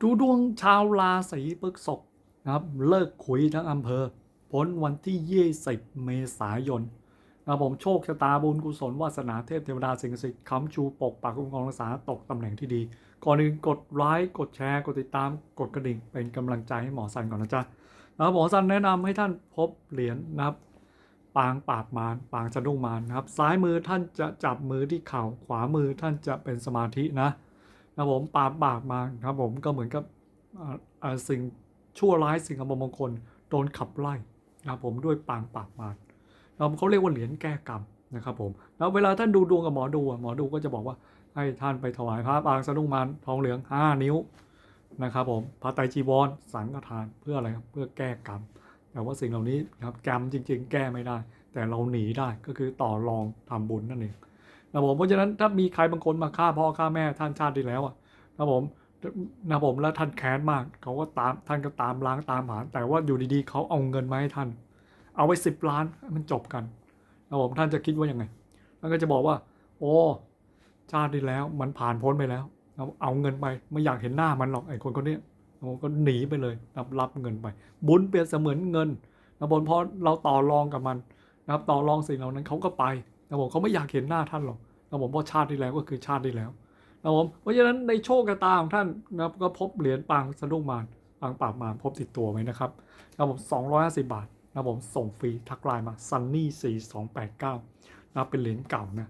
ดูดวงชาวราศีพฤษภนะครับเลิกคุยทั้งอำเภอ พ้นวันที่ 20 เมษายนนะผมโชคชะตาบุญกุศลวาสนาเทพเทวดาสิ่งศักดิ์สิทธิ์ค้ำชูปกปักคุ้มครองรักษาตกตำแหน่งที่ดี ก่อนอื่นกดไลค์กดแชร์กดติดตามกดกระดิ่งเป็นกำลังใจให้หมอสันก่อนนะจ๊ะแล้วหมอสันแนะนำให้ท่านพบเหรียญนะครับปางปราบมารปางสะดุ้งมารนะครับ ซ้ายมือท่านจะจับมือที่เข่าขวามือท่านจะเป็นสมาธินะ นะครับผมปราบปาบมาครับผมก็เหมือนกับสิ่งชั่วร้ายสิ่งอัปมงคลโดนขับไล่นะครับผมด้วยปางปราบมารนะครับเขาเรียกว่าเหรียญแก้กรรมนะครับผมแล้วเวลาท่านดูดวงกับหมอดูหมอดูก็จะบอกว่าให้ท่านไปถวายพระปางสะดุ้งมารทองเหลือง 5 นิ้วนะครับผมพระไตรจีวรสังฆทานเพื่ออะไรครับเพื่อแก้กรรม แต่ว่าสิ่งเหล่านี้ครับกรรมจริง ๆ แก้ไม่ได้ แต่เราหนีได้ก็คือต่อรองทำบุญนั่นเอง นะผมเพราะฉะนั้นถ้ามีใครบางคนมาฆ่าพ่อฆ่าแม่ท่านชาติที่แล้วอะนะผมนะผมแล้วท่านแค้นมากเขาก็ตามท่านก็ตามล้างตามหาแต่ว่าอยู่ดีๆเขาเอาเงินมาให้ท่าน เอาไว้สิบล้านมันจบกันนะผมท่านจะคิดว่ายังไงท่านก็จะบอกว่า โอ้ชาติที่แล้วมันผ่านพ้นไปแล้วเอาเงินไปไม่อยากเห็นหน้ามันหรอกไอ้คนคนนี้ยโอ้ก็หนีไปเลยรับรับเงินไป บุญเปรียบเสมือนเงินนะบนเพราะเราต่อรองกับมันนะครับต่อรองสิ่งเหล่านั้นเขาก็ไป นะผมเขาไม่อยากเห็นหน้าท่านหรอกนะผมเพราะชาติที่แล้วก็คือชาติที่แล้วนะผมเพราะฉะนั้นในโชคชะตาของท่านนะครับก็พบเหรียญปางสะดุ้งมารปางปราบมารพบติดตัวไว้นะครับนะผม250 บาทนะผมส่งฟรีทักไลน์มา sunny 4289นะเป็นเหรียญเก่านะ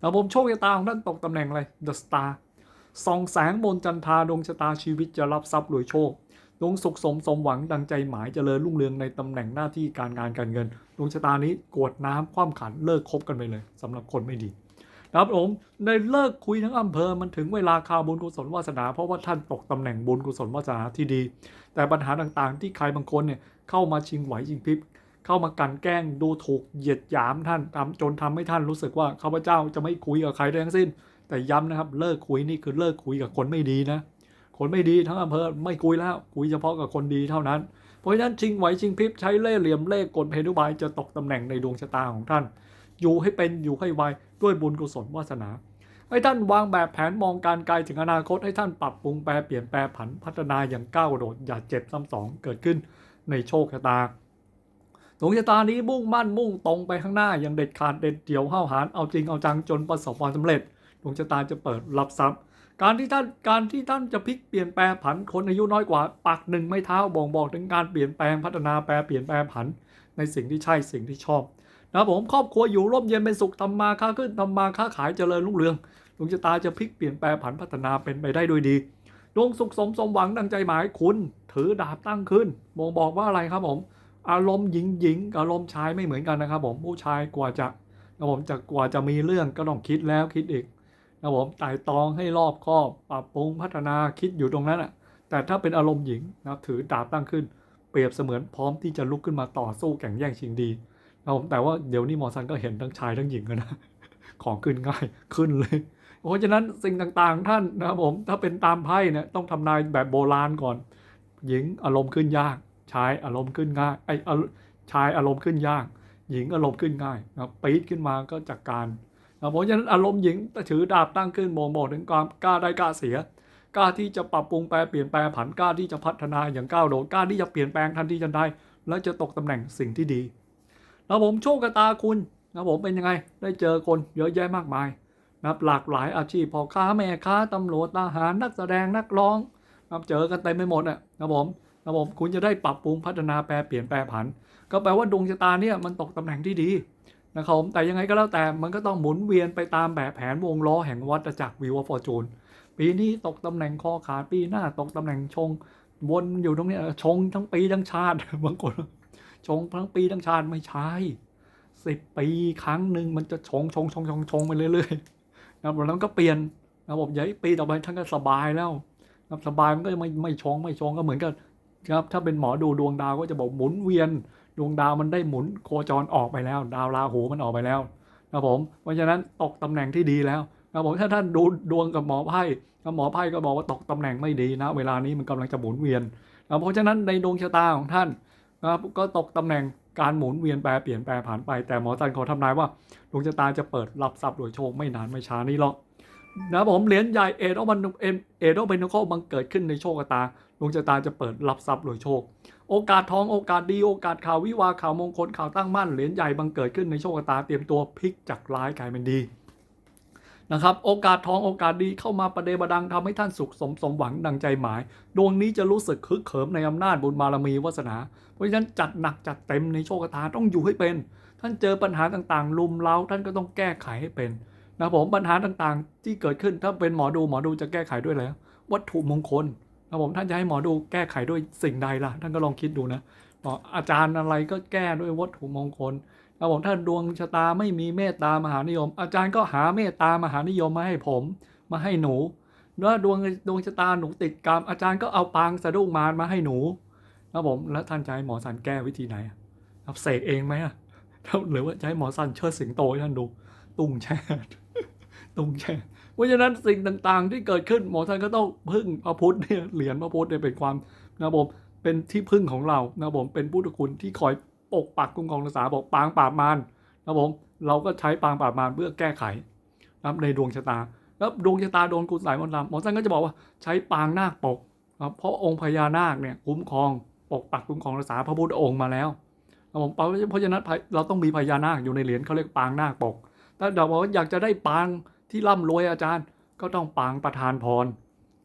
นะผมโชคชะตาของท่านตกตำแหน่งอะไร the star ส่องแสงบนจันทราดวงชะตาชีวิตจะรับทรัพย์รวยโชค ดวงสุขสมสมหวังดังใจหมายเจริญรุ่งเรืองในตำแหน่งหน้าที่การงานการเงินดวงชะตานี้กวดน้ำคว่ำขันเลิกคบกันไปเลยสำหรับคนไม่ดีนะครับผมในเลิกคุยทั้งอำเภอมันถึงเวลาข่าวบุญกุศลวาสนา เพราะว่าท่านตกตำแหน่งบุญกุศลวาสนาที่ดี แต่ปัญหาต่างๆ ที่ใครบางคนเนี่ยเข้ามาชิงไหวชิงพริบเข้ามากันแกล้งดูถูกเหยียดหยามท่านทำจนทำให้ท่านรู้สึกว่าข้าพเจ้าจะไม่คุยกับใครทั้งสิ้น แต่ย้ำนะครับเลิกคุยนี่คือเลิกคุยกับคนไม่ดีนะ คนไม่ดีทั้งอำเภอไม่คุยแล้วคุยเฉพาะกับคนดีเท่านั้น เพราะฉะนั้นชิงไหวชิงพริบใช้เล่ห์เหลี่ยมเล่ห์กลเพนุบายจะตกตำแหน่งในดวงชะตาของท่าน อยู่ให้เป็นอยู่ให้ไวด้วยบุญกุศลวาสนาให้ท่านวางแบบแผนมองการไกลถึงอนาคตให้ท่านปรับปรุงแปรเปลี่ยนแปลผันพัฒนาอย่างก้าวกระโดดอย่าเจ็บซ้ำสองเกิดขึ้นในโชคชะตาดวงชะตานี้มุ่งมั่นมุ่งตรงไปข้างหน้าอย่างเด็ดขาดเด็ดเดี่ยวห้าวหาญเอาจริงเอาจังจนประสบความสำเร็จดวงชะตาจะเปิดรับทรัพย์ การที่ท่านการที่ท่านจะพลิกเปลี่ยนแปลงผันคนอายุน้อยกว่า ปักหนึ่งไม่เท้าบ่งบอกถึงการเปลี่ยนแปลงพัฒนาแปลเปลี่ยนแปลงผันในสิ่งที่ใช่สิ่งที่ชอบนะผมครอบครัวอยู่ร่มเย็นเป็นสุขทำมาค้าขึ้นทำมาค้าขายเจริญรุ่งเรืองดวงชะตาจะพลิกเปลี่ยนแปลงผันพัฒนาเป็นไปได้ด้วยดีดวงสุขสมสมหวังดังใจหมายคุณ ถือดาบตั้งขึ้นบ่งบอกว่าอะไรครับผม อารมณ์หญิงหญิงกับอารมณ์ชายไม่เหมือนกันนะครับผมผู้ชายกว่าจะนะผมจะกว่าจะมีเรื่องก็ต้องคิดแล้วคิดอีก นะครับผมไต่ตองให้รอบคอบปรับปรุงพัฒนาคิดอยู่ตรงนั้นอะแต่ถ้าเป็นอารมณ์หญิงนะถือดาบตั้งขึ้น เปรียบเสมือนพร้อมที่จะลุกขึ้นมาต่อสู้แข่งแย่งชิงดีนะครับผมแต่ว่าเดี๋ยวนี้หมอซันก็เห็นทั้งชายทั้งหญิงกันนะของขึ้นง่ายขึ้นเลยเพราะฉะนั้นสิ่งต่างๆท่านนะครับผมถ้าเป็นตามไพ่เนี่ยต้องทำนายแบบโบราณก่อน หญิงอารมณ์ขึ้นยากชายอารมณ์ขึ้นง่ายไอ้ชายอารมณ์ขึ้นยาก หญิงอารมณ์ขึ้นง่ายนะปี๊ดขึ้นมาก็จัดการ เพราะฉะนั้นอารมณ์หญิงถือดาบตั้งขึ้นบ่งบอกถึงความกล้าได้กล้าเสียกล้าที่จะปรับปรุงแปลเปลี่ยนแปลผันกล้าที่จะพัฒนาอย่างก้าวโดดกล้าที่จะเปลี่ยนแปลงทันทีทันใดแล้วจะตกตำแหน่งสิ่งที่ดีนะผมโชคกตาคุณนะผมเป็นยังไงได้เจอคนเยอะแยะมากมายนะหลากหลายอาชีพพ่อค้าแม่ค้าตำรวจทหารนักแสดงนักร้องนะเจอกันเต็มไปหมดอะนะผมนะผมคุณจะได้ปรับปรุงพัฒนาแปลเปลี่ยนแปลผัน ก็แปลว่าดวงชะตาเนี่ยมันตกตำแหน่งที่ดี นะครับแต่ยังไงก็แล้วแต่มันก็ต้องหมุนเวียนไปตามแบบแผนวงล้อแห่งวัฏจักรวิวฟอร์จูนปีนี้ตกตำแหน่งคอขาดปีหน้าตกตำแหน่งชง วนอยู่ตรงนี้ชงทั้งปีทั้งชาติบางคนชงทั้งปีทั้งชาติไม่ใช่สิบปีครั้งหนึ่งมันจะชงชงชงชงชงไปเรื่อยๆนะครับแล้วก็เปลี่ยนนะครับผมอย่ปีต่อไปท่านก็สบายแล้วนะสบายมันก็ไม่ไม่ชงไม่ชงก็เหมือนกับครับถ้าเป็นหมอดูดวงดาวก็จะบอกหมุนเวียน ดวงดาวมันได้หมุนโคจรออกไปแล้ว ดาวราหูมันออกไปแล้วนะผมเพราะฉะนั้นตกตำแหน่งที่ดีแล้วนะผมถ้าท่านดูดวงกับหมอไพ่หมอไพ่ก็บอกว่าตกตำแหน่งไม่ดีนะ เวลานี้มันกำลังจะหมุนเวียนนะเพราะฉะนั้นในดวงชะตาของท่านนะครับก็ตกตำแหน่งการหมุนเวียนแปรเปลี่ยนแปลผ่านไปแต่หมอตันขอทำนายว่าดวงชะตาจะเปิดรับทรัพย์โดยโชคไม่นานไม่ช้านี้หรอก นะผมเหรียญใหญ่เอโดมันเอโดเบนโคบังเกิดขึ้นในโชคชะตาดวงชะตาจะเปิดรับทรัพย์รวยโชค โอกาสทองโอกาสดีโอกาสข่าววิวาข่าวมงคลข่าวตั้งมั่นเหรียญใหญ่บังเกิดขึ้นในโชคชะตาเตรียมตัวพลิกจากร้ายกลายเป็นดีนะครับโอกาสทองโอกาสดีเข้ามาประเดประดังทำให้ท่านสุขสมสมหวังดังใจหมาย ดวงนี้จะรู้สึกคึกเขิมในอำนาจบุญบารมีวาสนา เพราะฉะนั้นจัดหนักจัดเต็มในโชคชะตาต้องอยู่ให้เป็น ท่านเจอปัญหาต่างๆ ลุมเล้าท่านก็ต้องแก้ไขให้เป็น นะผมปัญหาต่างๆ ที่เกิดขึ้นถ้าเป็นหมอดูหมอดูจะแก้ไขด้วยแล้ววัตถุมงคลนะผมท่านจะให้หมอดูแก้ไขด้วยสิ่งใดล่ะ ท่านก็ลองคิดดูนะบอกอาจารย์อะไรก็แก้ด้วยวัตถุมงคลนะผมท่านดวงชะตาไม่มีเมตตามหานิยม อาจารย์ก็หาเมตตามหานิยมมาให้ผมมาให้หนูแล้วดวงดวงชะตาหนูติดกรรมอาจารย์ก็เอาปางสะดุ้งมารมาให้หนูนะผมแล้วท่านจะให้หมอสันแก้วิธีไหนอะครับเสกเองไหมอะหรือว่าจะให้หมอสันเชิดสิงโตให้ท่านดูตุ้งแช่ ตุ้งแช่เพราะฉะนั้นสิ่งต่างๆ ที่เกิดขึ้นหมอสันก็ต้องพึ่งพระพุทธเนี่ยเหรียญพระพุทธเนี่ยเป็นความนะผมเป็นที่พึ่งของเรานะผมเป็นพุทธคุณที่คอยปกปักคุ้มครองรักษาบอกปางปราบมารนะผมเราก็ใช้ปางปราบมารเพื่อแก้ไขนะในดวงชะตา แล้วดวงชะตาโดนคุณสายมนต์ดำหมอสันก็จะบอกว่าใช้ปางนาคปกนะเพราะองค์พญานาคเนี่ยคุ้มครองปกปักคุ้มครองรักษาพระพุทธองค์มาแล้วครับผมเพราะฉะนั้นเราต้องมีพญานาคอยู่ในเหรียญเขาเรียกปางนาคปกถ้าเราบอกว่าอยากจะได้ปาง ที่ร่ำรวยอาจารย์ก็ต้องปางประธานพร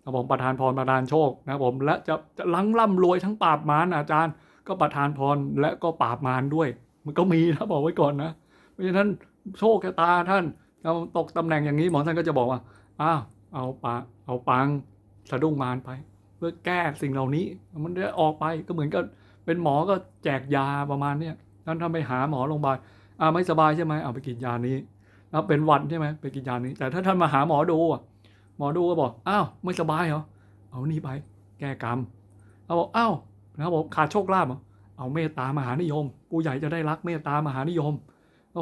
ครับผมประธานพรประธานโชคนะผมและจะจะลังร่ำรวยทั้งปราบมารอาจารย์ ก็ประธานพรและก็ปราบมารด้วย มันก็มีนะบอกไว้ก่อนนะเพราะฉะนั้นโชคชะตาท่านเราตกตำแหน่งอย่างนี้หมอท่านก็จะบอกว่าอ้าวเอาปาเอาปางสะดุ้งมารไป เพื่อแก้สิ่งเหล่านี้ มันได้ออกไปก็เหมือนกับเป็นหมอก็แจกยาประมาณเนี้ยท่านทำไปหาหมอโรงพยาบาลอ่าไม่สบายใช่ไหมเอาไปกินยานี้ ล้วเป็นวัดใช่ไหมไปกินยานี้ แต่ถ้าท่านมาหาหมอดูอะหมอดูก็บอกอ้าวไม่สบายเหรอเอานี่ไป แก้กรรมเราบอกอ้าวนะครับผมขาดโชคลาภเหรอเอาเมตตามหานิยมผู้ใหญ่จะได้รักเมตตามหานิยม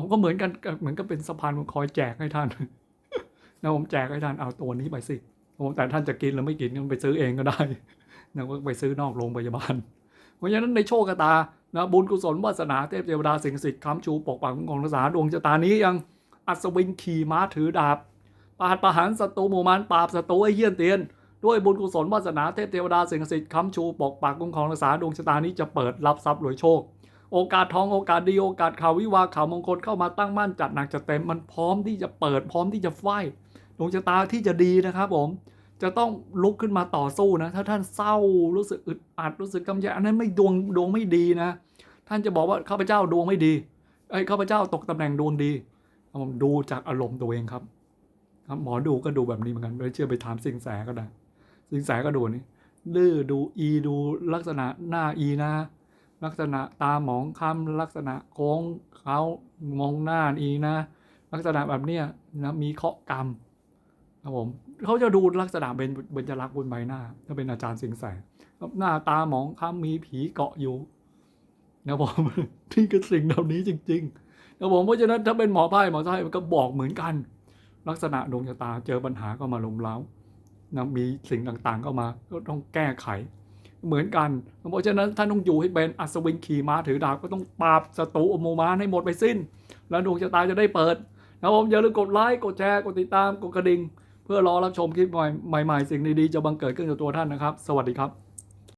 ผมก็เหมือนกันเหมือนกับเป็นสะพานคอยแจกให้ท่านนะผมแจกให้ท่านเอาตัวนี้ไปสิผมแต่ท่านจะกินหรือไม่กินก็ไปซื้อเองก็ได้นะก็ไปซื้อนอกโรงพยาบาล เพราะฉะนั้นในโชคชะตานะบุญกุศลวาสนาเทพเทวดาสิ่งสิทธิ์ค้ำชูปกปักคุ้มครองรักษาดวงชะตานี้ยัง อัศวินขี่ม้าถือดาบปราดประหารศัตรูหมู่มารปราบศัตรูไอ้เหี้ยนเตียน ด้วยบุญกุศลวาสนาเทพเทวดาสิ่งศักดิ์สิทธิ์ค้ำชูปกปักคุ้มครองรักษาดวงชะตานี้จะเปิดรับทรัพย์รวยโชค โอกาสทองโอกาสดีโอกาสข่าววิวาข่าวมงคลเข้ามาตั้งมั่นจัดหนักจัดเต็มมันพร้อมที่จะเปิดพร้อมที่จะไฟดวงชะตาที่จะดีนะครับผมจะต้องลุกขึ้นมาต่อสู้นะ ถ้าท่านเศร้ารู้สึกอึดอัดรู้สึกกำยอันนั้นไม่ดวงดวงไม่ดีนะ ท่านจะบอกว่าข้าพเจ้าดวงไม่ดีไอ้ข้าพเจ้าตกตำแหน่งดวงดี ผมดูจากอารมณ์ตัวเองครับ ครับ หมอดูก็ดูแบบนี้เหมือนกันไม่เชื่อไปถามสิงแสก็ได้ สิงแสก็ดูนี่ดื้อดูอีดูลักษณะหน้าอีนะ ลักษณะตาหมองค้ำลักษณะโค้งเขามองหน้าอีนะ ลักษณะแบบเนี้ยนะมีเคาะกรรมครับผมเขาจะดูลักษณะเป็นเบญจลักษณ์บนใบหน้า ถ้าเป็นอาจารย์สิงแสหน้าตาหมองค้ำมีผีเกาะอยู่นะผมนี่คือสิ่งเหล่านี้จริง ๆ นะผมเพราะฉะนั้นถ้าเป็นหมอไพ่หมอไพ่มันก็บอกเหมือนกัน ลักษณะดวงชะตาเจอปัญหาก็มาลมเล้านะมีสิ่งต่างๆเข้ามาก็ต้องแก้ไข เหมือนกัน เพราะฉะนั้นท่านต้องอยู่ให้เป็นอัศวินขี่ม้าถือดาบก็ต้องปราบศัตรูอโมมานให้หมดไปสิ้น แล้วดวงชะตาจะได้เปิดนะครับผมอย่าลืมกดไลค์กดแชร์กดติดตามกดกระดิ่งเพื่อรอรับชมคลิปใหม่ๆสิ่งดีๆจะบังเกิดขึ้นกับตัวท่านนะครับ สวัสดีครับ